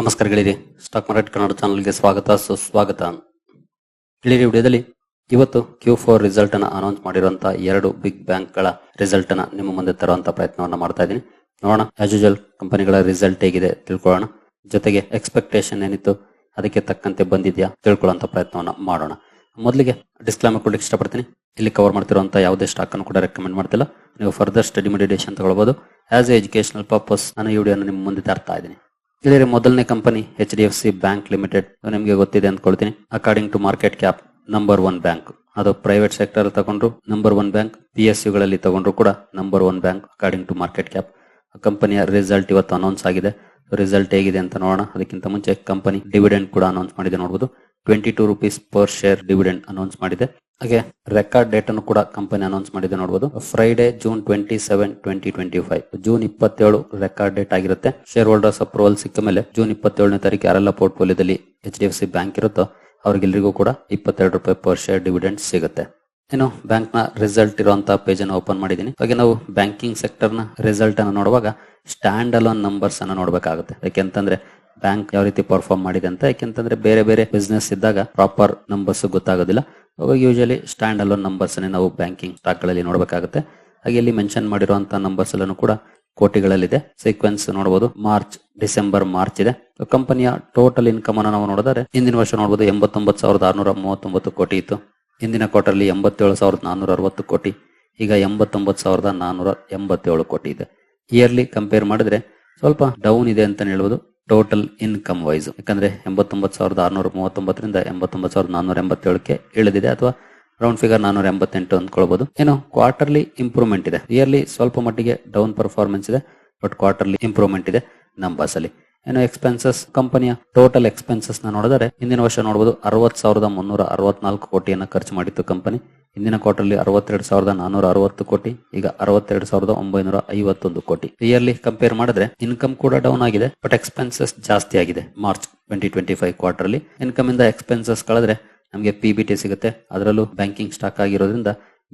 ನಮಸ್ಕಾರ ಗೆಳೆಯರಿ stock market Kannada ಚಾನಲ್ಗೆ ಸ್ವಾಗತ, ಸುಸ್ವಾಗತ. ಗೆಳೆಯರಿ ವಿಡಿಯೋದಲ್ಲಿ ಇವತ್ತು ಕ್ಯೂ ಫೋರ್ ರಿಸಲ್ಟ್ ಅನ್ನು ಅನೌನ್ಸ್ ಮಾಡಿರುವಂತಹ ಎರಡು ಬಿಗ್ ಬ್ಯಾಂಕ್ಗಳ ರಿಸಲ್ಟ್ ಅನ್ನ ನಿಮ್ಮ ಮುಂದೆ ತರುವಂತಹ ಪ್ರಯತ್ನವನ್ನು ಮಾಡ್ತಾ ಇದ್ದೀನಿ. ನೋಡೋಣ ಆಸ್ ಯೂಜಲ್ ಕಂಪನಿಗಳ ರಿಸಲ್ಟ್ ಹೇಗಿದೆ ತಿಳ್ಕೊಳ್ಳೋಣ. ಜೊತೆಗೆ ಎಕ್ಸ್ಪೆಕ್ಟೇಷನ್ ಏನಿತ್ತು, ಅದಕ್ಕೆ ತಕ್ಕಂತೆ ಬಂದಿದೆಯಾ ತಿಳ್ಕೊಳ್ಳುವಂತ ಪ್ರಯತ್ನವನ್ನ ಮಾಡೋಣ. ಮೊದಲಿಗೆ ಡಿಸ್ಕ್ಲೈಮರ್ ಕೊಡ್ಲಿಕ್ಕೆ ಇಷ್ಟಪಡ್ತೀನಿ. ಇಲ್ಲಿ ಕವರ್ ಮಾಡ್ತಿರುವಂತ ಯಾವುದೇ ಸ್ಟಾಕ್ ಅನ್ನು ಕೂಡ ರೆಕಮೆಂಡ್ ಮಾಡ್ತಿಲ್ಲ. ನೀವು ಫರ್ದರ್ ಸ್ಟಡಿ ಮೆಡಿಟೇಷನ್ ತಗೊಳ್ಬಹುದು ಆಸ್ ಎ ಎಜುಕೇಶನಲ್ ಪರ್ಪಸ್ ನಾನು ಈ ವಿಡಿಯೋನ ನಿಮ್ಮ ಮುಂದೆ ತರ್ತಾ ಇದ್ದೀನಿ. ಇಲ್ಲಿ ಮೊದಲನೇ company H D F C bank limited ನಿಮಗೆ ಗೊತ್ತಿದೆ ಅಂದ್ಕೊಳ್ತೀನಿ. According to market cap number one bank ಅದು ಪ್ರೈವೇಟ್ ಸೆಕ್ಟರ್ ತಗೊಂಡ್ರು number one bank P S ಯುಗಳಲ್ಲಿ ತಗೊಂಡ್ರು ಕೂಡ number one bank according to market cap ಕಂಪನಿಯ ರಿಸಲ್ಟ್ ಇವತ್ತು ಅನೌನ್ಸ್ ಆಗಿದೆ. ರಿಸಲ್ಟ್ ಹೇಗಿದೆ ಅಂತ ನೋಡೋಣ. ಅದಕ್ಕಿಂತ ಮುಂಚೆ ಕಂಪನಿ ಡಿವಿಡೆಂಡ್ ಕೂಡ ಅನೌನ್ಸ್ ಮಾಡಿದೆ ನೋಡಬಹುದು twenty two rupees per share dividend announce ಮಾಡಿದೆ. ಹಾಗೆ ರೆಕಾರ್ಡ್ ಡೇಟ್ ಅನ್ನು ಕೂಡ ಕಂಪನಿ ಅನೌನ್ಸ್ ಮಾಡಿದೆ ನೋಡಬಹುದು Friday June twenty seven twenty twenty five June ಇಪ್ಪತ್ತೇಳು ರೆಕಾರ್ಡ್ ಡೇಟ್ ಆಗಿರುತ್ತೆ. ಶೇರ್ ಹೋಲ್ಡರ್ಸ್ ಅಪ್ರೂವಲ್ ಸಿಕ್ಕ ಮೇಲೆ ಜೂನ್ ಇಪ್ಪತ್ತೇಳನೇ ತಾರೀಕು ಯಾರೆಲ್ಲ ಪೋರ್ಟ್ಫೋಲಿಯೋದಲ್ಲಿ H D F C bank ಇರುತ್ತೋ ಅವ್ರಿಗೆಲ್ಲರಿಗೂ ಕೂಡ ಇಪ್ಪತ್ತೆರಡು ರೂಪಾಯಿ ಪರ್ ಶೇರ್ ಡಿವಿಡೆಂಡ್ ಸಿಗುತ್ತೆ. ಇನ್ನು ಬ್ಯಾಂಕ್ನ ರಿಸಲ್ಟ್ ಇರುವಂತಹ ಪೇಜ್ ಅನ್ನು ಓಪನ್ ಮಾಡಿದೀನಿ ಹಾಗೆ ನಾವು ಬ್ಯಾಂಕಿಂಗ್ ಸೆಕ್ಟರ್ನ ರಿಸಲ್ಟ್ ಅನ್ನು ನೋಡುವಾಗ ಸ್ಟ್ಯಾಂಡ್ ಅಲೋನ್ ನಂಬರ್ಸ್ ಅನ್ನು ನೋಡಬೇಕಾಗುತ್ತೆ. ಯಾಕೆಂತಂದ್ರೆ ಬ್ಯಾಂಕ್ ಯಾವ ರೀತಿ ಪರ್ಫಾರ್ಮ್ ಮಾಡಿದೆ ಅಂತ, ಯಾಕೆಂತಂದ್ರೆ ಬೇರೆ ಬೇರೆ ಬಿಸ್ನೆಸ್ ಇದ್ದಾಗ ಪ್ರಾಪರ್ ನಂಬರ್ಸ್ ಗೊತ್ತಾಗೋದಿಲ್ಲ. ಅವಾಗ ಯೂಶಲಿ ಸ್ಟ್ಯಾಂಡ್ ಅಲೋನ್ ನಂಬರ್ಸ್ ನಾವು ಬ್ಯಾಂಕಿಂಗ್ ಸ್ಟಾಕ್ಗಳಲ್ಲಿ ನೋಡಬೇಕಾಗುತ್ತೆ. ಹಾಗೆ ಇಲ್ಲಿ ಮೆನ್ಷನ್ ಮಾಡಿರುವಂತಹ ನಂಬರ್ಸ್ ಅಲ್ಲೂ ಕೂಡ ಕೋಟಿಗಳಲ್ಲಿದೆ. ಸೀಕ್ವೆನ್ಸ್ ನೋಡಬಹುದು ಮಾರ್ಚ್ ಡಿಸೆಂಬರ್ ಮಾರ್ಚ್ ಇದೆ. ಕಂಪನಿಯ ಟೋಟಲ್ ಇನ್ಕಮ್ ಅನ್ನು ನಾವು ನೋಡಿದರೆ ಹಿಂದಿನ ವರ್ಷ ನೋಡಬಹುದು ಎಂಬತ್ತೊಂಬತ್ತು ಸಾವಿರದ ಆರ್ನೂರ ಮೂವತ್ತೊಂಬತ್ತು ಕೋಟಿ ಇತ್ತು. ಹಿಂದಿನ ಕ್ವಾರ್ಟರ್ಲಿ ಎಂಬತ್ತೇಳು ಸಾವಿರದ ನಾನ್ನೂರ ಅರವತ್ತು ಕೋಟಿ. ಈಗ ಎಂಬತ್ತೊಂಬತ್ತು ಸಾವಿರದ ನಾನ್ನೂರ ಎಂಬತ್ತೇಳು ಕೋಟಿ ಇದೆ. ಇಯರ್ಲಿ ಕಂಪೇರ್ ಮಾಡಿದ್ರೆ ಸ್ವಲ್ಪ ಡೌನ್ ಇದೆ ಅಂತ ಹೇಳ್ಬೋದು. ಟೋಟಲ್ ಇನ್ಕಮ್ ವೈಸ್ ಯಾಕಂದ್ರೆ ಎಂಬತ್ತೊಂಬತ್ತು ಸಾವಿರದ ಆರ್ನೂರ ಮೂವತ್ತೊಂಬತ್ತರಿಂದ ಎಂಬತ್ತೊಂಬತ್ತು ಸಾವಿರದ ನಾನ್ನೂರ ಎಂಬತ್ತೇಳಕ್ಕೆ ಇಳಿದಿದೆ ಅಥವಾ ರೌಂಡ್ ಫಿಗರ್ ನಾನ್ನೂರ ಎಂಬತ್ತೆಂಟು ಅಂದ್ಕೊಳ್ಬಹುದು ಏನು ಕ್ವಾರ್ಟರ್ಲಿ ಇಂಪ್ರೂವ್ಮೆಂಟ್ ಇದೆ. ಇಯರ್ಲಿ ಸ್ವಲ್ಪ ಮಟ್ಟಿಗೆ ಡೌನ್ ಪರ್ಫಾರ್ಮೆನ್ಸ್ ಇದೆ ಬಟ್ ಕ್ವಾರ್ಟರ್ಲಿ ಇಂಪ್ರೂವ್ಮೆಂಟ್ ಇದೆ ನಂಬರ್ಸ್ ಅಲ್ಲಿ ಏನು ಎಕ್ಸ್ಪೆನ್ಸಸ್ ಕಂಪನಿಯ ಟೋಟಲ್ ಎಕ್ಸ್ಪೆನ್ಸಸ್ನ ನೋಡಿದರೆ, ಹಿಂದಿನ ವರ್ಷ ನೋಡಬಹುದು ಅರವತ್ ಸಾವಿರದ ಮುನ್ನೂರ ಅರವತ್ನಾಲ್ಕು ಕೋಟಿಯನ್ನ ಖರ್ಚು ಮಾಡಿತ್ತು ಕಂಪನಿ ಹಿಂದಿನ ಕ್ವಾರ್ಟರ್ಲಿ ಅರವತ್ತೆರಡು ಸಾವಿರದ ನಾನೂರ ಅರವತ್ತು ಕೋಟಿ, ಈಗ ಅರವತ್ತೆರಡು ಸಾವಿರದ ಒಂಬೈನೂರ ಐವತ್ತೊಂದು ಕೋಟಿ. ಇಯರ್ಲಿ ಕಂಪೇರ್ ಮಾಡಿದ್ರೆ ಇನ್ಕಮ್ ಕೂಡ ಡೌನ್ ಆಗಿದೆ ಬಟ್ ಎಕ್ಸ್ಪೆನ್ಸಸ್ ಜಾಸ್ತಿ ಆಗಿದೆ. March twenty twenty five quarterly income ಇಂದ ಎಕ್ಸ್ಪೆನ್ಸಸ್ ಕಳೆದ್ರೆ ನಮಗೆ ಪಿ ಬಿ ಟಿ ಸಿಗುತ್ತೆ. ಅದರಲ್ಲೂ ಬ್ಯಾಂಕಿಂಗ್ ಸ್ಟಾಕ್ ಆಗಿರೋದ್ರಿಂದ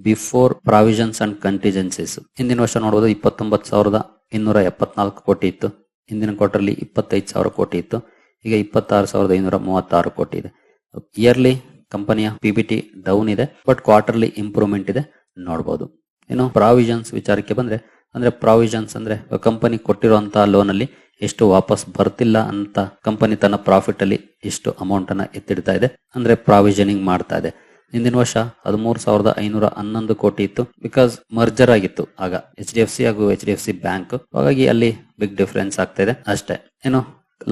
ಬಿಫೋರ್ ಪ್ರಾವಿಷನ್ಸ್ ಅಂಡ್ ಕಂಟಿಜೆನ್ಸೀಸ್ ಹಿಂದಿನ ವರ್ಷ ನೋಡಬಹುದು ಇಪ್ಪತ್ತೊಂಬತ್ತು ಸಾವಿರದ ಇನ್ನೂರ ಎಪ್ಪತ್ನಾಲ್ಕು ಕೋಟಿ ಇತ್ತು. ಹಿಂದಿನ ಕ್ವಾರ್ಟರ್ಲಿ ಇಪ್ಪತ್ತೈದು ಸಾವಿರ ಕೋಟಿ ಇತ್ತು. ಈಗ ಇಪ್ಪತ್ತಾರು ಸಾವಿರದ ಐನೂರ ಮೂವತ್ತಾರು ಕೋಟಿ ಇದೆ. ಇಯರ್ಲಿ ಕಂಪನಿಯ ಪಿಬಿಟಿ ಡೌನ್ ಇದೆ. ಬಟ್ ಕ್ವಾರ್ಟರ್ಲಿ ಇಂಪ್ರೂವ್ಮೆಂಟ್ ಇದೆ. ನೋಡಬಹುದು ಇನ್ನು ಪ್ರಾವಿಷನ್ಸ್ ವಿಚಾರಕ್ಕೆ ಬಂದ್ರೆ, ಅಂದ್ರೆ ಪ್ರಾವಿಷನ್ಸ್ ಅಂದ್ರೆ ಕಂಪನಿ ಕೊಟ್ಟಿರುವಂತಹ ಲೋನ್ ಅಲ್ಲಿ ಎಷ್ಟು ವಾಪಸ್ ಬರ್ತಿಲ್ಲ ಅಂತ ಕಂಪನಿ ತನ್ನ ಪ್ರಾಫಿಟ್ ಅಲ್ಲಿ ಎಷ್ಟು ಅಮೌಂಟ್ ಅನ್ನ ಎತ್ತಿಡ್ತಾ ಇದೆ. ಅಂದ್ರೆ ಪ್ರಾವಿಷನಿಂಗ್ ಮಾಡ್ತಾ ಇದೆ. ಹಿಂದಿನ ವರ್ಷ ಹದಿಮೂರು ಸಾವಿರದ ಐನೂರ ಹನ್ನೊಂದು ಕೋಟಿ ಇತ್ತು. ಬಿಕಾಸ್ ಮರ್ಜರ್ ಆಗಿತ್ತು. ಆಗ ಎಚ್ ಡಿ ಎಫ್ ಸಿ ಹಾಗೂ H D F C bank ಹಾಗಾಗಿ ಅಲ್ಲಿ ಬಿಗ್ ಡಿಫರೆನ್ಸ್ ಆಗ್ತಾ ಇದೆ. ಅಷ್ಟೇ. ಏನು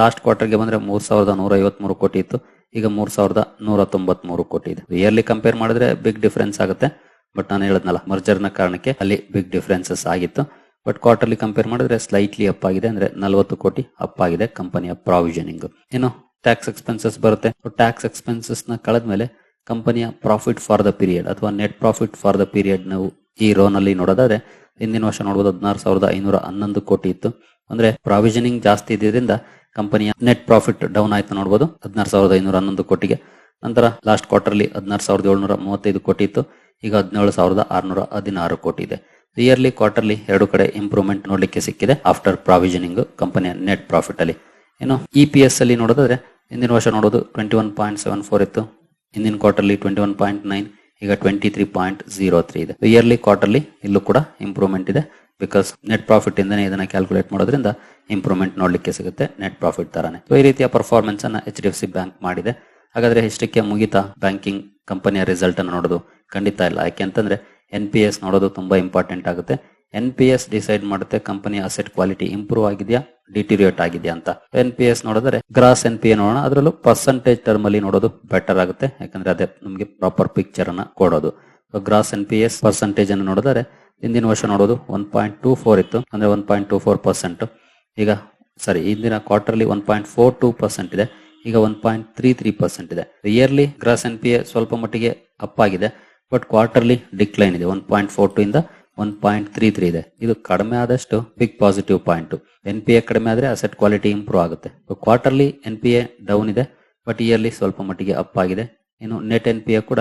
ಲಾಸ್ಟ್ ಕ್ವಾರ್ಟರ್ಗೆ ಬಂದ್ರೆ ಮೂರ್ ಸಾವಿರದ ನೂರ ಐವತ್ಮೂರು ಕೋಟಿ ಇತ್ತು. ಈಗ ಮೂರ್ ಸಾವಿರದ ನೂರ ತೊಂಬತ್ಮೂರು ಕೋಟಿ ಇದೆ. ಇಯರ್ಲಿ ಕಂಪೇರ್ ಮಾಡಿದ್ರೆ ಬಿಗ್ ಡಿಫರೆನ್ಸ್ ಆಗುತ್ತೆ. ಬಟ್ ನಾನು ಹೇಳದ್ನಲ್ಲ ಮರ್ಜರ್ನ ಕಾರಣಕ್ಕೆ ಅಲ್ಲಿ ಬಿಗ್ ಡಿಫರೆನ್ಸಸ್ ಆಗಿತ್ತು. ಬಟ್ ಕ್ವಾರ್ಟರ್ಲಿ ಕಂಪೇರ್ ಮಾಡಿದ್ರೆ ಸ್ಲೈಟ್ಲಿ ಅಪ್ ಆಗಿದೆ. ಅಂದ್ರೆ ನಲವತ್ತು ಕೋಟಿ ಅಪ್ ಆಗಿದೆ ಕಂಪನಿಯ ಪ್ರಾವಿಷನಿಂಗ್ ಏನು ಟ್ಯಾಕ್ಸ್ ಎಕ್ಸ್ಪೆನ್ಸಸ್ ಬರುತ್ತೆ. ಟ್ಯಾಕ್ಸ್ ಎಕ್ಸ್ಪೆನ್ಸಸ್ನ ಕಳೆದ್ಮೇಲೆ ಕಂಪನಿಯ ಪ್ರಾಫಿಟ್ ಫಾರ್ ದ ಪೀರಿಯಡ್ ಅಥವಾ net profit for the period ನಾವು ಈ ರೋನಲ್ಲಿ ನೋಡೋದಾದ್ರೆ, ಹಿಂದಿನ ವರ್ಷ ನೋಡಬಹುದು ಹದಿನಾರು ಸಾವಿರದ ಐನೂರ ಹನ್ನೊಂದು ಕೋಟಿ ಇತ್ತು. ಅಂದ್ರೆ ಪ್ರಾವಿಷನಿಂಗ್ ಜಾಸ್ತಿ ಇದ್ದಿದ್ದರಿಂದ ಕಂಪನಿಯ ನೆಟ್ ಪ್ರಾಫಿಟ್ ಡೌನ್ ಆಯ್ತು ನೋಡಬಹುದು ಹದಿನಾರು ಸಾವಿರದ ಐನೂರ ಹನ್ನೊಂದು ಕೋಟಿಗೆ. ನಂತರ ಲಾಸ್ಟ್ ಕ್ವಾರ್ಟರ್ಲಿ ಹದಿನಾರು ಸಾವಿರದ ಏಳ್ನೂರ ಮೂವತ್ತೈದು ಕೋಟಿ ಇತ್ತು, ಈಗ ಹದಿನೇಳು ಸಾವಿರದ ಆರ್ನೂರ ಹದಿನಾರು ಕೋಟಿ ಇದೆ. ಇಯರ್ಲಿ ಕ್ವಾರ್ಟರ್ಲಿ ಎರಡು ಕಡೆ ಇಂಪ್ರೂವ್ಮೆಂಟ್ ನೋಡಲಿಕ್ಕೆ ಸಿಕ್ಕಿದೆ ಆಫ್ಟರ್ ಪ್ರಾವಿಷನಿಂಗ್ ಕಂಪನಿಯ ನೆಟ್ ಪ್ರಾಫಿಟ್ ಅಲ್ಲಿ. ಏನು ಇ ಪಿ ಎಸ್ ಅಲ್ಲಿ ನೋಡೋದಾದ್ರೆ, ಹಿಂದಿನ ವರ್ಷ ನೋಡೋದು twenty one point seven four ಇತ್ತು. ಹಿಂದಿನ quarterly twenty one point nine ಈಗ twenty three point zero three ಇದೆ ಇಯರ್ಲಿ ಕ್ವಾರ್ಟರ್ಲಿ ಇಲ್ಲೂ ಕೂಡ ಇಂಪ್ರೂವ್ಮೆಂಟ್ ಇದೆ ಬಿಕಾಸ್ ನೆಟ್ ಪ್ರಾಫಿಟ್ ಇಂದನೇ ಇದನ್ನ ಕ್ಯಾಲ್ಕುಲೇಟ್ ಮಾಡೋದ್ರಿಂದ ಇಂಪ್ರೂವ್ಮೆಂಟ್ ನೋಡಲಿಕ್ಕೆ ಸಿಗುತ್ತೆ ನೆಟ್ ಪ್ರಾಫಿಟ್ ತರಾನೇ. ಈ ರೀತಿಯ ಪರ್ಫಾರ್ಮೆನ್ಸ್ ಅನ್ನ H D F C bank ಮಾಡಿದೆ. ಹಾಗಾದ್ರೆ ಇಷ್ಟಕ್ಕೆ ಮುಗಿತಾ ಬ್ಯಾಂಕಿಂಗ್ ಕಂಪನಿಯ ರಿಸಲ್ಟ್ ಅನ್ನು ನೋಡೋದು ಖಂಡಿತ ಇಲ್ಲ. ಯಾಕೆಂತಂದ್ರೆ ಎನ್ ಪಿ ಎಸ್ ನೋಡೋದು ತುಂಬಾ ಇಂಪಾರ್ಟೆಂಟ್ ಆಗುತ್ತೆ. ಎನ್ ಪಿ ಎಸ್ ಡಿಸೈಡ್ ಮಾಡುತ್ತೆ ಕಂಪನಿ ಅಸೆಟ್ ಕ್ವಾಲಿಟಿ ಇಂಪ್ರೂವ್ ಆಗಿದೆಯಾ ಡಿಟಿರಿಯೇಟ್ ಆಗಿದೆಯಾ ಅಂತ. ಎನ್ ಪಿ ಎಸ್ ನೋಡಿದ್ರೆ ಗ್ರಾಸ್ ಎನ್ ಪಿ ಎ ನೋಡೋಣ, ಅದರಲ್ಲೂ ಪರ್ಸೆಂಟೇಜ್ ಟರ್ಮ್ ಅಲ್ಲಿ ನೋಡೋದು ಬೆಟರ್ ಆಗುತ್ತೆ, ಯಾಕಂದ್ರೆ ಅದೇ ನಮಗೆ ಪ್ರಾಪರ್ ಪಿಕ್ಚರ್ ಅನ್ನ ಕೊಡೋದು. Gross N P S percentage ಅನ್ನು ನೋಡಿದರೆ ಹಿಂದಿನ ವರ್ಷ ನೋಡೋದು ಒನ್ ಪಾಯಿಂಟ್ ಟೂ ಫೋರ್ ಇತ್ತು, ಅಂದ್ರೆ one point two four percent ಈಗ ಸಾರಿ ಹಿಂದಿನ quarterly one point four two percent ಇದೆ, ಈಗ one point three three percent ಇದೆ. Yearly gross N P A ಸ್ವಲ್ಪ ಮಟ್ಟಿಗೆ ಅಪ್ ಆಗಿದೆ ಬಟ್ ಕ್ವಾರ್ಟರ್ಲಿ ಡಿಕ್ಲೈನ್ ಇದೆ ಒನ್ ಪಾಯಿಂಟ್ ಫೋರ್ ಟೂ ಇಂದ ಒನ್ ಪಾಯಿಂಟ್ ತ್ರೀ ತ್ರೀ ಇದೆ. ಇದು ಕಡಿಮೆ ಆದಷ್ಟು big positive point N P A ಕಡಿಮೆ ಆದ್ರೆ ಅಸೆಟ್ ಕ್ವಾಲಿಟಿ ಇಂಪ್ರೂವ್ ಆಗುತ್ತೆ. Quarterly N P A down ಇದೆ ಬಟ್ ಇಯರ್ಲಿ ಸ್ವಲ್ಪ ಮಟ್ಟಿಗೆ ಅಪ್ ಆಗಿದೆ. ಇನ್ನು ನೆಟ್ ಎನ್ ಪಿ ಎ ಕೂಡ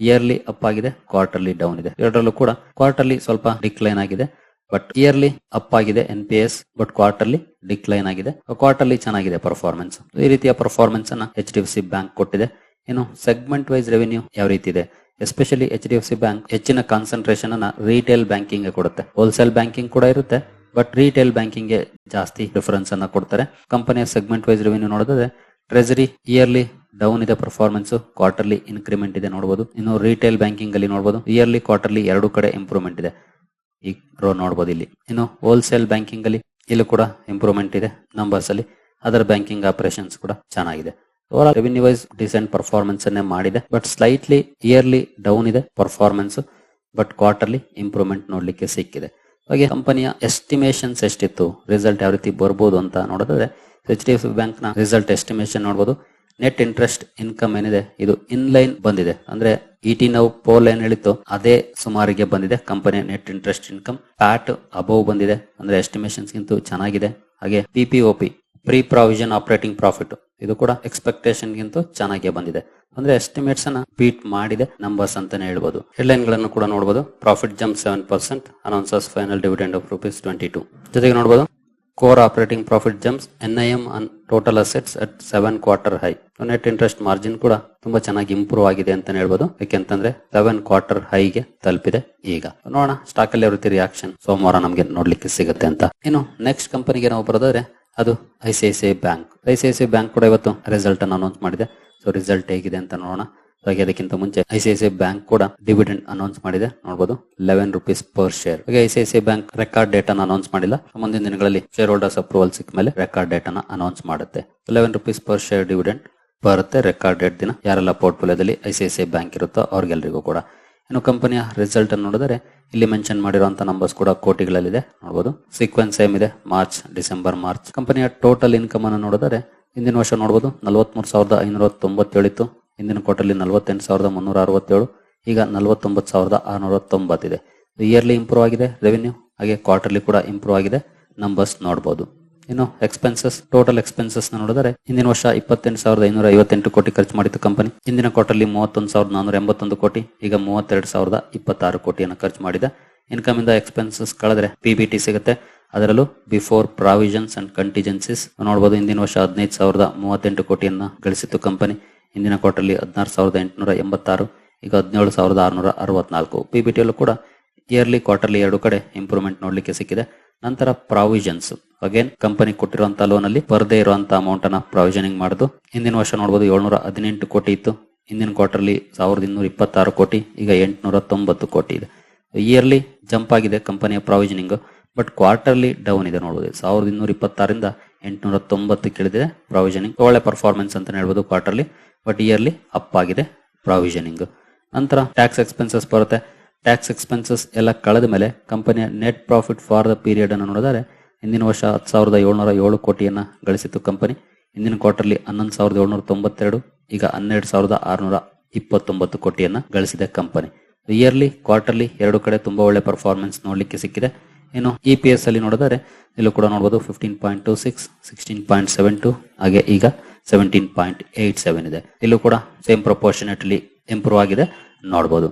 ಇಯರ್ಲಿ ಅಪ್ ಆಗಿದೆ ಕ್ವಾರ್ಟರ್ಲಿ ಡೌನ್ ಇದೆ. ಎರಡರಲ್ಲೂ ಕೂಡ ಕ್ವಾರ್ಟರ್ಲಿ ಸ್ವಲ್ಪ ಡಿಕ್ಲೈನ್ ಆಗಿದೆ ಬಟ್ ಇಯರ್ಲಿ ಅಪ್ ಆಗಿದೆ N P S but quarterly decline ಆಗಿದೆ. ಕ್ವಾರ್ಟರ್ಲಿ ಚೆನ್ನಾಗಿದೆ ಪರ್ಫಾರ್ಮೆನ್ಸ್ ಈ ರೀತಿಯ ಪರ್ಫಾರ್ಮೆನ್ಸ್ ಅನ್ನ H D F C bank ಕೊಟ್ಟಿದೆ. ಇನ್ನು ಸೆಗ್ಮೆಂಟ್ ವೈಸ್ ರೆವೆನ್ಯೂ ಯಾವ ರೀತಿ ಇದೆ? Especially H D F C bank ಹೆಚ್ಚಿನ ಕಾನ್ಸಂಟ್ರೇಷನ್ ಅನ್ನ ರೀಟೇಲ್ ಬ್ಯಾಂಕಿಂಗ್ ಕೊಡುತ್ತೆ. ಹೋಲ್ಸೇಲ್ ಬ್ಯಾಂಕಿಂಗ್ ಕೂಡ ಇರುತ್ತೆ ಬಟ್ ರಿಟೇಲ್ ಬ್ಯಾಂಕಿಂಗ್ಗೆ ಜಾಸ್ತಿ ಪ್ರಿಫರೆನ್ಸ್ ಅನ್ನ ಕೊಡ್ತಾರೆ. ಕಂಪನಿಯ ಸೆಗ್ಮೆಂಟ್ ವೈಸ್ ರೆವಿನ್ಯೂ ನೋಡಿದ್ರೆ ಟ್ರೆಜರಿ ಇಯರ್ಲಿ ಡೌನ್ ಇದೆ ಪರ್ಫಾರ್ಮೆನ್ಸ್ ಕ್ವಾರ್ಟರ್ಲಿ ಇನ್ಕ್ರಿಮೆಂಟ್ ಇದೆ ನೋಡಬಹುದು ಇನ್ನು ರಿಟೇಲ್ ಬ್ಯಾಂಕಿಂಗ್ ಅಲ್ಲಿ ನೋಡಬಹುದು ಇಯರ್ಲಿ ಕ್ವಾರ್ಟರ್ಲಿ ಎರಡು ಕಡೆ ಇಂಪ್ರೂವ್ಮೆಂಟ್ ಇದೆ. ಈ ರೋ ನೋಡಬಹುದು ಇಲ್ಲಿ. ಇನ್ನು ಹೋಲ್ಸೇಲ್ ಬ್ಯಾಂಕಿಂಗ್ ಅಲ್ಲಿ, ಇಲ್ಲೂ ಕೂಡ ಇಂಪ್ರೂವ್ಮೆಂಟ್ ಇದೆ ನಂಬರ್ಸ್ ಅಲ್ಲಿ. ಅದರ ಬ್ಯಾಂಕಿಂಗ್ ಆಪರೇಷನ್ಸ್ ಕೂಡ ಚೆನ್ನಾಗಿದೆ. Over revenue wise decent performance ಅನ್ನೇ ಮಾಡಿದೆ. ಬಟ್ ಸ್ಲೈಟ್ಲಿ ಇಯರ್ಲಿ ಡೌನ್ ಇದೆ ಪರ್ಫಾರ್ಮೆನ್ಸ್ ಬಟ್ ಕ್ವಾರ್ಟರ್ಲಿ ಇಂಪ್ರೂವ್ಮೆಂಟ್ ನೋಡ್ಲಿಕ್ಕೆ ಸಿಕ್ಕಿದೆ. ಹಾಗೆ ಕಂಪನಿಯ ಎಸ್ಟಿಮೇಷನ್ಸ್ ಎಷ್ಟಿತ್ತು? ರಿಸಲ್ಟ್ ಯಾವ ರೀತಿ ಬರ್ಬೋದು ಅಂತ ನೋಡಿದ್ರೆ ಎಚ್ ಡಿ ಎಫ್ ಬ್ಯಾಂಕ್ನ ರಿಸಲ್ಟ್ ಎಸ್ಟಿಮೇಷನ್ ನೋಡಬಹುದು ನೆಟ್ ಇಂಟ್ರೆಸ್ಟ್ ಇನ್ಕಮ್ ಏನಿದೆ? ಇದು ಇನ್ ಲೈನ್ ಬಂದಿದೆ. ಅಂದ್ರೆ ಇ ಟಿ ನಾವು ಪೋಲ್ ಏನ್ ಹೇಳಿತ್ತು, ಅದೇ ಸುಮಾರಿಗೆ ಬಂದಿದೆ. ಕಂಪನಿಯ net interest income pat above ಬಂದಿದೆ. ಅಂದ್ರೆ ಎಸ್ಟಿಮೇಷನ್ಸ್ ಗಿಂತ ಚೆನ್ನಾಗಿದೆ. ಹಾಗೆ P P pre provision operating profit ಇದು ಕೂಡ ಎಕ್ಸ್ಪೆಕ್ಟೇಷನ್ ಗಿಂತ ಚೆನ್ನಾಗಿ ಬಂದಿದೆ. ಅಂದ್ರೆ ಎಸ್ಟಿಮೇಟ್ಸ್ ಅನ್ನ ಬೀಟ್ ಮಾಡಿದೆ ನಂಬರ್ಸ್ ಅಂತಾನೆ ಹೇಳ್ಬೋದು. ಹೆಡ್ಲೈನ್ಗಳನ್ನು ಕೂಡ ನೋಡಬಹುದು profit jump seven percent announces final dividend of rupees twenty two ಜೊತೆಗೆ ನೋಡಬಹುದು core operating profit jumps N I M on total assets at seven quarter high net interest margin ಕೂಡ ತುಂಬಾ ಚೆನ್ನಾಗಿ ಇಂಪ್ರೂವ್ ಆಗಿದೆ ಅಂತ ಹೇಳ್ಬೋದು. ಯಾಕೆಂತಂದ್ರೆ ಸೆವೆನ್ ಕ್ವಾರ್ಟರ್ ಹೈಗೆ ತಲುಪಿದೆ ಈಗ. ನೋಡೋಣ ಸ್ಟಾಕ್ ಅಲ್ಲಿ ಯಾವ ರೀತಿ ರಿಯಾಕ್ಷನ್ ಸೋಮವಾರ ನಮಗೆ ನೋಡ್ಲಿಕ್ಕೆ ಸಿಗುತ್ತೆ ಅಂತ. ಇನ್ನು ನೆಕ್ಸ್ಟ್ ಕಂಪನಿಗೆ ನಾವು ಬರೋದಾದ್ರೆ ಅದು I C I C I bank I C I C I bank ಕೂಡ ಇವತ್ತು ರಿಸಲ್ಟ್ ಅನ್ನು ಅನೌನ್ಸ್ ಮಾಡಿದೆ ಸೊ ರಿಸಲ್ಟ್ ಹೇಗಿದೆ ಅಂತ ನೋಡೋಣ ಹಾಗೆ ಅದಕ್ಕಿಂತ ಮುಂಚೆ I C I C I bank ಕೂಡ ಡಿವಿಡೆಂಡ್ ಅನೌನ್ಸ್ ಮಾಡಿದೆ ನೋಡಬಹುದು ಲೆವೆನ್ ರುಪೀಸ್ ಪರ್ ಶೇರ್ ಹಾಗೆ I C I C I bank record date ಅನ್ನು ಅನೌನ್ಸ್ ಮಾಡಿಲ್ಲ ಮುಂದಿನ ದಿನಗಳಲ್ಲಿ ಶೇರ್ ಹೋಲ್ಡರ್ಸ್ ಅಪ್ರೂವಲ್ ಸಿಕ್ಕ ಮೇಲೆ ರೆಕಾರ್ಡ್ ಡೇಟ್ ಅನ್ನು ಅನೌನ್ಸ್ ಮಾಡುತ್ತೆ eleven rupees per share dividend ಬರುತ್ತೆ ರೆಕಾರ್ಡ್ ಡೇಟ್ ದಿನ ಯಾರೆಲ್ಲ ಪೋರ್ಟ್ಫೋಲಿಯೋದಲ್ಲಿ I C I C I bank ಇರುತ್ತೋ ಅವ್ರಿಗೆಲ್ಲರಿಗೂ ಕೂಡ ಇನ್ನು ಕಂಪನಿಯ ರಿಸಲ್ಟ್ ಅನ್ನು ನೋಡಿದರೆ ಇಲ್ಲಿ ಮೆನ್ಷನ್ ಮಾಡಿರುವಂತಹ ನಂಬರ್ಸ್ ಕೂಡ ಕೋಟಿಗಳಲ್ಲಿದೆ. ನೋಡಬಹುದು ಸೀಕ್ವೆನ್ಸ್ ಸೇಮ್ ಇದೆ. ಮಾರ್ಚ್ ಡಿಸೆಂಬರ್ ಮಾರ್ಚ್ ಕಂಪನಿಯ ಟೋಟಲ್ ಇನ್ಕಮ್ ಅನ್ನು ನೋಡಿದರೆ ಹಿಂದಿನ ವರ್ಷ ನೋಡಬಹುದು ನಲವತ್ಮೂರು ಸಾವಿರದ ಐನೂರ ತೊಂಬತ್ತೇಳಿತ್ತು ಹಿಂದಿನ ಕ್ವಾರ್ಟರ್ಲಿ ನಲವತ್ತೆಂಟು ಸಾವಿರದ ಮುನ್ನೂರ ಅರವತ್ತೇಳು ಈಗ ನಲವತ್ತೊಂಬತ್ತು ಸಾವಿರದ ಆರುನೂರ ತೊಂಬತ್ತಿದೆ ಇಯರ್ಲಿ ಇಂಪ್ರೂವ್ ಆಗಿದೆ. ರೆವೆನ್ಯೂ ಹಾಗೆ ಕ್ವಾರ್ಟರ್ಲಿ ಕೂಡ ಇಂಪ್ರೂವ್ ಆಗಿದೆ. ನಂಬರ್ಸ್ ನೋಡಬಹುದು ಇನ್ನು ಎಕ್ಸ್ಪೆನ್ಸಸ್ ಟೋಟಲ್ ಎಕ್ಸ್ಪೆನ್ಸಸ್ ನೋಡಿದರೆ ಹಿಂದಿನ ವರ್ಷ ಇಪ್ಪತ್ತೆಂಟು ಸಾವಿರದ ಐನೂರ ಐವತ್ತೆಂಟು ಕೋಟಿ ಖರ್ಚು ಮಾಡಿತ್ತು ಕಂಪನಿ ಹಿಂದಿನ ಕ್ವಾರ್ಟರ್ಲಿ ಮೂವತ್ತೊಂದು ಸಾವಿರದ ನಾನೂರ ಎಂಬತ್ತೊಂದು ಕೋಟಿ, ಈಗ ಮೂವತ್ತೆರಡು ಸಾವಿರದ ಇಪ್ಪತ್ತಾರು ಕೋಟಿಯನ್ನು ಖರ್ಚು ಮಾಡಿದೆ. ಇನ್ಕಮ್ ಇಂದ ಎಕ್ಸ್ಪೆನ್ಸಸ್ ಕಳೆದ್ರೆ ಪಿ ಬಿ ಟಿ ಸಿಗುತ್ತೆ. ಅದರಲ್ಲೂ ಬಿಫೋರ್ ಪ್ರಾವಿಷನ್ಸ್ ಅಂಡ್ ಕಂಟಿಜೆನ್ಸಿಸ್ ನೋಡಬಹುದು ಹಿಂದಿನ ವರ್ಷ ಹದಿನೈದು ಸಾವಿರದ ಮೂವತ್ತೆಂಟು ಕೋಟಿಯನ್ನ ಗಳಿಸಿತ್ತು ಕಂಪನಿ ಹಿಂದಿನ ಕ್ವಾರ್ಟರ್ಲಿ ಹದಿನಾರು ಸಾವಿರದ ಎಂಟುನೂರ ಎಂಬತ್ತಾರು, ಈಗ ಹದಿನೇಳು ಸಾವಿರದ ಆರುನೂರ ಅರವತ್ನಾಲ್ಕು. ಪಿ ಬಿ ಟಿಯಲ್ಲೂ ಕೂಡ ಇಯರ್ಲಿ ಕ್ವಾರ್ಟರ್ಲಿ ಎರಡು ಕಡೆ ಇಂಪ್ರೂವ್ಮೆಂಟ್ ನೋಡಲಿಕ್ಕೆ ಸಿಕ್ಕಿದೆ. ನಂತರ ಪ್ರಾವಿಷನ್ಸ್ ಅಗೇನ್ ಕಂಪನಿ ಕೊಟ್ಟಿರುವಂತಹ ಲೋನ್ ಅಲ್ಲಿ ಬರದೇ ಇರುವಂತಹ ಅಮೌಂಟ್ ಅನ್ನ ಪ್ರಾವಿಷನಿಂಗ್ ಮಾಡುದು. ಹಿಂದಿನ ವರ್ಷ ನೋಡಬಹುದು ಏಳ್ನೂರ ಹದಿನೆಂಟು ಕೋಟಿ ಇತ್ತು. ಹಿಂದಿನ ಕ್ವಾರ್ಟರ್ಲಿ ಸಾವಿರದ ಇನ್ನೂರ ಇಪ್ಪತ್ತಾರು ಕೋಟಿ, ಈಗ ಎಂಟುನೂರ ತೊಂಬತ್ತು ಕೋಟಿ ಇದೆ. ಇಯರ್ಲಿ ಜಂಪ್ ಆಗಿದೆ ಕಂಪನಿಯ ಪ್ರಾವಿಷನಿಂಗ್ ಬಟ್ ಕ್ವಾರ್ಟರ್ಲಿ ಡೌನ್ ಇದೆ ನೋಡಬಹುದು ಸಾವಿರದ ಇನ್ನೂರ ಇಪ್ಪತ್ತಾರಿಂದ ಎಂಟುನೂರ ತೊಂಬತ್ತು ಇಳಿದಿದೆ ಪ್ರಾವಿಷನಿಂಗ್ ಒಳ್ಳೆ ಪರ್ಫಾರ್ಮೆನ್ಸ್ ಅಂತ ಹೇಳ್ಬೋದು ಕ್ವಾರ್ಟರ್ಲಿ ಬಟ್ ಇಯರ್ಲಿ ಅಪ್ ಆಗಿದೆ ಪ್ರಾವಿಷನಿಂಗ್ ನಂತರ ಟ್ಯಾಕ್ಸ್ ಎಕ್ಸ್ಪೆನ್ಸಸ್ ಬರುತ್ತೆ. ಟ್ಯಾಕ್ಸ್ ಎಕ್ಸ್ಪೆನ್ಸಸ್ ಎಲ್ಲ ಕಳೆದ ಮೇಲೆ ಕಂಪನಿಯ net profit for the period ಅನ್ನು ನೋಡಿದರೆ, ಹಿಂದಿನ ವರ್ಷ ಹತ್ತು ಸಾವಿರದ ಏಳ್ನೂರ ಏಳು ಕೋಟಿಯನ್ನು ಗಳಿಸಿತ್ತು ಕಂಪನಿ. ಹಿಂದಿನ ಕ್ವಾರ್ಟರ್ಲಿ ಹನ್ನೊಂದು ಸಾವಿರದ ಏಳ್ನೂರ ತೊಂಬತ್ತೆರಡು, ಈಗ ಹನ್ನೆರಡು ಸಾವಿರದ ಆರುನೂರ ಇಪ್ಪತ್ತೊಂಬತ್ತು ಕೋಟಿಯನ್ನು ಗಳಿಸಿದೆ ಕಂಪನಿ. ಇಯರ್ಲಿ ಕ್ವಾರ್ಟರ್ಲಿ ಎರಡು ಕಡೆ ತುಂಬಾ ಒಳ್ಳೆ ಪರ್ಫಾರ್ಮೆನ್ಸ್ ನೋಡಲಿಕ್ಕೆ ಸಿಕ್ಕಿದೆ. ಇನ್ನು ಇ ಪಿ ಎಸ್ ಅಲ್ಲಿ ನೋಡಿದರೆ, ಇಲ್ಲೂ ಕೂಡ ನೋಡಬಹುದು fifteen point two six sixteen point seven two ಹಾಗೆ ಈಗ ಸೆವೆಂಟೀನ್ ಪಾಯಿಂಟ್ ಏಟ್ ಸೆವೆನ್ ಇದೆ. ಇಲ್ಲೂ ಕೂಡ ಸೇಮ್ ಪ್ರಪೋರ್ಷನೇಟ್ಲಿ ಇಂಪ್ರೂವ್ ಆಗಿದೆ ನೋಡಬಹುದು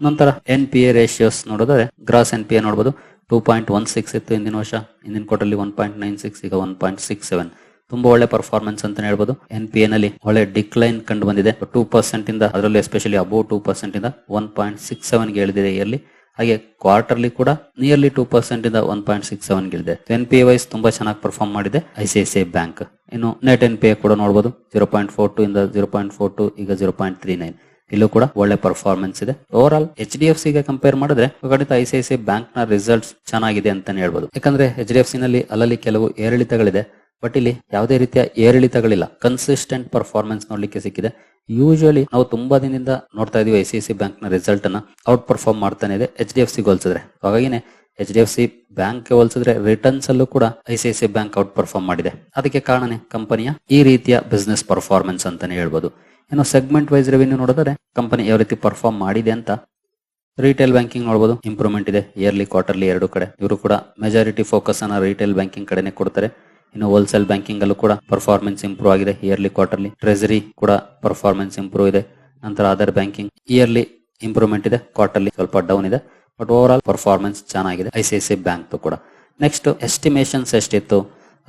ನಂತರ ಎನ್ ಪಿ ಎ ರೇಷಿಯೋಸ್ ನೋಡಿದ್ರೆ ಗ್ರಾಸ್ ಎನ್ ಪಿ ಎ ನೋಡಬಹುದು ಟೂ ಪಾಯಿಂಟ್ ಒನ್ ಸಿಕ್ಸ್ ಇತ್ತು ಹಿಂದಿನ ವರ್ಷ. ಹಿಂದಿನ quarterly one point nine six ಈಗ ಒನ್ ಪಾಯಿಂಟ್ ಸಿಕ್ಸ್ ಸೆವೆನ್ ತುಂಬಾ ಒಳ್ಳೆ ಪರ್ಫಾರ್ಮೆನ್ಸ್ ಅಂತ ಹೇಳ್ಬೋದು. ಎನ್ ಪಿ ಎನಲ್ಲಿ ಒಳ್ಳೆ ಡಿಕ್ಲೈನ್ ಕಂಡು ಬಂದಿದೆ. ಟೂ ಪರ್ಸೆಂಟ್ ಇಂದ ಅದರಲ್ಲಿ ಎಸ್ಪೆಷಲಿ ಅಬೌವ್ ಟೂ ಪರ್ಸೆಂಟ್ ಇಂದ ಒನ್ ಪಾಯಿಂಟ್ ಸಿಕ್ಸ್ ಸೆವೆನ್ಗೆ ಇಯರ್ಲಿ ಹಾಗೆ ಕ್ವಾರ್ಟರ್ಲಿ ಕೂಡ ನಿಯರ್ಲಿ ಟೂ ಪರ್ಸೆಂಟ್ ಇಂದ ಒನ್ ಪಾಯಿಂಟ್ ಸಿಕ್ಸ್ ಸೆವೆನ್ ಗಿಳಿದೆ ಎನ್ ಪಿ ವೈಸ್ ತುಂಬಾ ಚೆನ್ನಾಗಿ ಪರ್ಫಾರ್ಮ್ ಮಾಡಿದೆ I C I C I bank ಇನ್ನು ನೆಟ್ ಎನ್ ಪಿ ಕೂಡ ನೋಡಬಹುದು ಜೀರೋ ಪಾಯಿಂಟ್ ಫೋರ್ ಟು ಇಂದ ಜೀರೋ ಪಾಯಿಂಟ್ ಫೋರ್ ಟು ಈಗ ಜೀರೋ ಪಾಯಿಂಟ್ ತ್ರೀ ನೈನ್ ಇಲ್ಲೂ ಕೂಡ ಒಳ್ಳೆ ಪರ್ಫಾರ್ಮೆನ್ಸ್ ಇದೆ. ಓವರ್ ಆಲ್ ಎಚ್ ಡಿ ಎಫ್ಗೆ ಕಂಪೇರ್ ಮಾಡಿದ್ರೆ, ಖಂಡಿತ ಐ ಸಿ ಐ ಸಿ ಬ್ಯಾಂಕ್ನ ರಿಸಲ್ಟ್ಸ್ ಚೆನ್ನಾಗಿದೆ ಅಂತಾನೆ ಹೇಳ್ಬೋದು. ಯಾಕಂದ್ರೆ ಎಚ್ ಡಿ ಎಫ್ ಸಿ ನಲ್ಲಿ ಅಲ್ಲಲ್ಲಿ ಕೆಲವು ಏರಿಳಿತಗಳಿದೆ. ಬಟ್ ಇಲ್ಲಿ ಯಾವುದೇ ರೀತಿಯ ಏರಿಳಿತಗಳಿಲ್ಲ. ಕನ್ಸಿಸ್ಟೆಂಟ್ ಪರ್ಫಾರ್ಮೆನ್ಸ್ ನೋಡ್ಲಿಕ್ಕೆ ಸಿಕ್ಕಿದೆ. ಯೂಶುವಲಿ ನಾವು ತುಂಬಾ ದಿನದಿಂದ ನೋಡ್ತಾ ಇದೀವಿ ಐ ಸಿ ಐ ಸಿ ಬ್ಯಾಂಕ್ನ ರಿಸಲ್ಟ್ ಅನ್ನ. ಔಟ್ ಪರ್ಫಾರ್ಮ್ ಮಾಡ್ತಾನೆ ಇದೆ. ಎಚ್ ಡಿ ಎಫ್ ಸಿ ಹೋಲಿಸಿದ್ರೆ. ಹಾಗಾಗಿನೇ H D F C bank ಹೋಲಿಸಿದ್ರೆ ರಿಟರ್ನ್ಸ್ ಅಲ್ಲೂ ಕೂಡ I C I C bank outperform ಮಾಡಿದೆ. ಅದಕ್ಕೆ ಕಾರಣನೇ ಕಂಪನಿಯ ಈ ರೀತಿಯ ಬಿಸ್ನೆಸ್ ಪರ್ಫಾರ್ಮೆನ್ಸ್ ಅಂತಾನೆ ಹೇಳ್ಬೋದು. ಇನ್ನು ಸೆಗ್ಮೆಂಟ್ ವೈಸ್ ರೆವಿನ್ಯೂ ನೋಡಿದ್ರೆ ಕಂಪನಿ ಯಾವ ರೀತಿ ಪರ್ಫಾರ್ಮ್ ಮಾಡಿದೆ ಅಂತ ರಿಟೇಲ್ ಬ್ಯಾಂಕಿಂಗ್ ನೋಡಬಹುದು ಇಂಪ್ರೂವ್ಮೆಂಟ್ ಇದೆ. ಇಯರ್ಲಿ ಕ್ವಾರ್ಟರ್ಲಿ ಎರಡು ಕಡೆ. ಇವರು ಕೂಡ ಮೆಜಾರಿಟಿ ಫೋಕಸ್ ಅನ್ನ ರಿಟೇಲ್ ಬ್ಯಾಂಕಿಂಗ್ ಕಡೆನೆ ಕೊಡ್ತಾರೆ. ಇನ್ನು ಹೋಲ್ಸೇಲ್ ಬ್ಯಾಂಕಿಂಗ್ ಅಲ್ಲೂ ಕೂಡ ಪರ್ಫಾರ್ಮೆನ್ಸ್ ಇಂಪ್ರೂವ್ ಆಗಿದೆ ಇಯರ್ಲಿ ಕ್ವಾರ್ಟರ್ಲಿ ಟ್ರೆಜರಿ ಕೂಡ ಪರ್ಫಾರ್ಮೆನ್ಸ್ ಇಂಪ್ರೂವ್ ಇದೆ. ನಂತರ ಅದರ್ ಬ್ಯಾಂಕಿಂಗ್ ಇಯರ್ಲಿ ಇಂಪ್ರೂವ್ಮೆಂಟ್ ಇದೆ ಕ್ವಾರ್ಟರ್ಲಿ ಸ್ವಲ್ಪ ಡೌನ್ ಇದೆ. ಬಟ್ ಓವರ್ ಆಲ್ ಪರ್ಫಾರ್ಮೆನ್ಸ್ ಚೆನ್ನಾಗಿದೆ I C I C bank ಕೂಡ. ನೆಕ್ಸ್ಟ್ ಎಸ್ಟಿಮೇಷನ್ಸ್ ಎಷ್ಟಿತ್ತು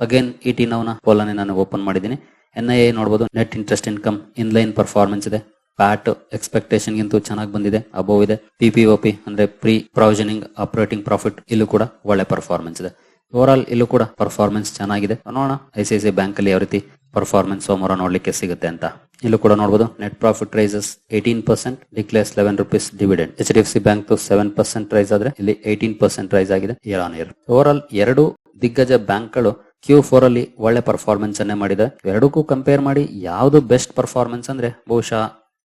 ಅಗೇನ್ ಇ ಟಿ ನೌನ ಪೋಲನ್ನೇ ನಾನು ಓಪನ್ ಮಾಡಿದ್ದೀನಿ. ಎನ್ ಐ ಎ ನೋಡಬಹುದು net interest income in line performance ಇದೆ ಪ್ಯಾಟ್ ಎಕ್ಸ್ಪೆಕ್ಟೇಷನ್ ಗಿಂತ ಚೆನ್ನಾಗಿ ಬಂದಿದೆ ಅಬೋವ್ ಇದೆ. ಪಿ ಅಂದ್ರೆ ಪ್ರೀ ಪ್ರಾವಿಷನಿಂಗ್ ಆಪರೇಟಿಂಗ್ ಪ್ರಾಫಿಟ್ ಇಲ್ಲೂ ಕೂಡ ಒಳ್ಳೆ ಪರ್ಫಾರ್ಮೆನ್ಸ್ ಇದೆ. ಓವರ್ ಆಲ್ ಇಲ್ಲೂ ಕೂಡ ಪರ್ಫಾರ್ಮೆನ್ಸ್ ಚೆನ್ನಾಗಿದೆ. ನೋಡೋಣ I C I C bank ಅಲ್ಲಿ ಯಾವ ರೀತಿ ಪರ್ಫಾರ್ಮೆನ್ಸ್ ಸೋಮವಾರ ನೋಡ್ಲಿಕ್ಕೆ ಸಿಗುತ್ತೆ ಅಂತ. ಇಲ್ಲೂ ಕೂಡ ನೋಡಬಹುದು net profit rises eighteen percent declares eleven rupees dividend H D F C bank seven percent rise ಆದ್ರೆ ಇಲ್ಲಿ ಏಟೀನ್ ಪರ್ಸೆಂಟ್ ರೈಸ್ ಆಗಿದೆ. Year on year overall ಎರಡು ದಿಗ್ಗಜ ಬ್ಯಾಂಕ್ಗಳು ಕ್ಯೂ ಫೋರ್ ಅಲ್ಲಿ ಒಳ್ಳೆ ಪರ್ಫಾರ್ಮೆನ್ಸ್ ಅನ್ನೇ ಮಾಡಿದೆ. ಎರಡಕ್ಕೂ ಕಂಪೇರ್ ಮಾಡಿ ಯಾವ್ದು ಬೆಸ್ಟ್ ಪರ್ಫಾರ್ಮೆನ್ಸ್ ಅಂದ್ರೆ ಬಹುಶಃ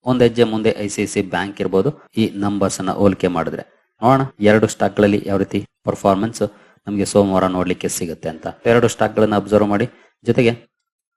ಒಂದ್ ಹೆಜ್ಜೆ ಮುಂದೆ ಐ ಸಿ ಸಿ ಬ್ಯಾಂಕ್ ಇರಬಹುದು ಈ ನಂಬರ್ಸ್ ಅನ್ನ ಹೋಲಿಕೆ ಮಾಡಿದ್ರೆ ನೋಡೋಣ, ಎರಡು ಸ್ಟಾಕ್ಗಳಲ್ಲಿ ಯಾವ ರೀತಿ ಪರ್ಫಾರ್ಮೆನ್ಸ್ ನಮಗೆ ಸೋಮವಾರ ನೋಡ್ಲಿಕ್ಕೆ ಸಿಗುತ್ತೆ ಅಂತ. ಎರಡು ಸ್ಟಾಕ್ ಗಳನ್ನ ಅಬ್ಸರ್ವ್ ಮಾಡಿ. ಜೊತೆಗೆ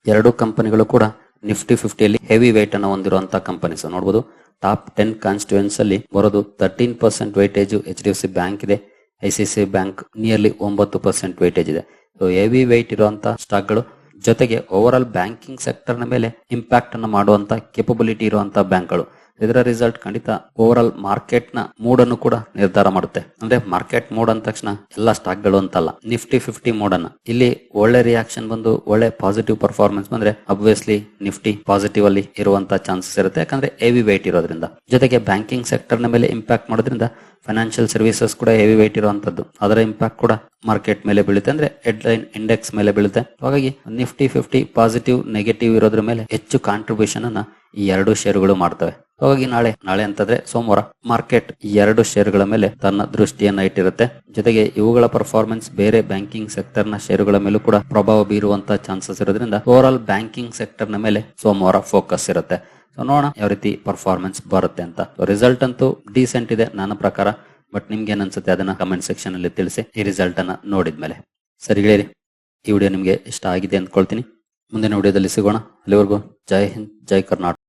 ಎರಡು ಕಂಪನಿಗಳು ಕೂಡ ನಿಫ್ಟಿ ಫಿಫ್ಟಿಯಲ್ಲಿ ಹೆವಿ ವೇಟ್ ಅನ್ನು ಹೊಂದಿರುವಂತಹ ಕಂಪನೀಸ್ ನೋಡಬಹುದು ಟಾಪ್ ಟೆನ್ ಕಾನ್ಸ್ಟಿಟ್ಯೂನ್ಸ್ ಅಲ್ಲಿ ಬರೋದು thirteen percent weightage H D F C bank ಇದೆ. I C C bank nearly ಒಂಬತ್ತು ಪರ್ಸೆಂಟ್ ವೈಟೇಜ್ ಇದೆ. ಸೊ ಹೆವಿ weight ಇರುವಂತಹ ಸ್ಟಾಕ್ಗಳು ಜೊತೆಗೆ ಓವರ್ ಆಲ್ ಬ್ಯಾಂಕಿಂಗ್ ಸೆಕ್ಟರ್ನ ಮೇಲೆ ಇಂಪ್ಯಾಕ್ಟ್ ಅನ್ನು ಮಾಡುವಂತ ಕೆಪಬಿಲಿಟಿ ಇರುವಂತಹ ಬ್ಯಾಂಕ್ಗಳು ಇದರ ರಿಸಲ್ಟ್ ಖಂಡಿತ ಓವರ್ ಆಲ್ ಮಾರ್ಕೆಟ್ನ ಮೂಡ್ ಅನ್ನು ಕೂಡ ನಿರ್ಧಾರ ಮಾಡುತ್ತೆ. ಅಂದ್ರೆ ಮಾರ್ಕೆಟ್ ಮೂಡ್ ಅಂದ ತಕ್ಷಣ ಎಲ್ಲಾ ಸ್ಟಾಕ್ಗಳು ಅಂತಲ್ಲ ನಿಫ್ಟಿ ಫಿಫ್ಟಿ ಮೂಡ್ ಅನ್ನ. ಇಲ್ಲಿ ಒಳ್ಳೆ ರಿಯಾಕ್ಷನ್ ಬಂದು ಒಳ್ಳೆ ಪಾಸಿಟಿವ್ ಪರ್ಫಾರ್ಮೆನ್ಸ್ ಬಂದ್ರೆ ಅಬ್ವಿಯಸ್ಲಿ ನಿಫ್ಟಿ ಪಾಸಿಟಿವ್ ಅಲ್ಲಿ ಇರುವಂತ ಚಾನ್ಸಸ್ ಇರುತ್ತೆ. ಯಾಕಂದ್ರೆ ಹೆವಿ weight ಇರೋದ್ರಿಂದ. ಜೊತೆಗೆ ಬ್ಯಾಂಕಿಂಗ್ ಸೆಕ್ಟರ್ನ ಮೇಲೆ ಇಂಪ್ಯಾಕ್ಟ್ ಮಾಡೋದ್ರಿಂದ ಫೈನಾನ್ಷಿಯಲ್ ಸರ್ವಿಸಸ್ ಕೂಡ ಹೆವಿ weight ಇರುವಂತದ್ದು. ಅದರ ಇಂಪ್ಯಾಕ್ಟ್ ಕೂಡ ಮಾರ್ಕೆಟ್ ಮೇಲೆ ಬೀಳುತ್ತೆ. ಅಂದ್ರೆ ಹೆಡ್ಲೈನ್ ಇಂಡೆಕ್ಸ್ ಮೇಲೆ ಬೀಳುತ್ತೆ. ಹಾಗಾಗಿ ನಿಫ್ಟಿ ಫಿಫ್ಟಿ ಪಾಸಿಟಿವ್ ನೆಗೆಟಿವ್ ಇರೋದ್ರ ಮೇಲೆ ಹೆಚ್ಚು ಕಾಂಟ್ರಿಬ್ಯೂಷನ್ ಅನ್ನ ಈ ಎರಡು ಶೇರುಗಳು ಮಾಡ್ತವೆ. ಹಾಗಾಗಿ ನಾಳೆ ನಾಳೆ ಅಂತಂದ್ರೆ ಸೋಮವಾರ ಮಾರ್ಕೆಟ್ ಎರಡು ಷೇರುಗಳ ಮೇಲೆ ತನ್ನ ದೃಷ್ಟಿಯನ್ನ ಇಟ್ಟಿರುತ್ತೆ. ಜೊತೆಗೆ ಇವುಗಳ ಪರ್ಫಾರ್ಮೆನ್ಸ್ ಬೇರೆ ಬ್ಯಾಂಕಿಂಗ್ ಸೆಕ್ಟರ್ನ ಷೇರುಗಳ ಮೇಲೂ ಕೂಡ ಪ್ರಭಾವ ಬೀರುವಂತಹ ಚಾನ್ಸಸ್ ಇರೋದ್ರಿಂದ ಓವರ್ ಆಲ್ ಬ್ಯಾಂಕಿಂಗ್ ಸೆಕ್ಟರ್ನ ಮೇಲೆ ಸೋಮವಾರ ಫೋಕಸ್ ಇರುತ್ತೆ. ಸೊ ನೋಡೋಣ ಯಾವ ರೀತಿ ಪರ್ಫಾರ್ಮೆನ್ಸ್ ಬರುತ್ತೆ ಅಂತ. ರಿಸಲ್ಟ್ ಅಂತೂ ಡೀಸೆಂಟ್ ಇದೆ ನನ್ನ ಪ್ರಕಾರ. ಬಟ್ ನಿಮ್ಗೆ ಏನ್ ಅನ್ಸುತ್ತೆ ಅದನ್ನ ಕಮೆಂಟ್ ಸೆಕ್ಷನ್ ಅಲ್ಲಿ ತಿಳಿಸಿ ಈ ರಿಸಲ್ಟ್ ಅನ್ನ ನೋಡಿದ್ಮೇಲೆ ಸರಿ ಗೆಳೆಯರಿ, ಈ ವಿಡಿಯೋ ನಿಮ್ಗೆ ಇಷ್ಟ ಆಗಿದೆ ಅಂದ್ಕೊಳ್ತೀನಿ. ಮುಂದಿನ ವಿಡಿಯೋದಲ್ಲಿ ಸಿಗೋಣ. ಅಲ್ಲಿವರೆಗೂ ಜೈ ಹಿಂದ್, ಜೈ ಕರ್ನಾಟಕ.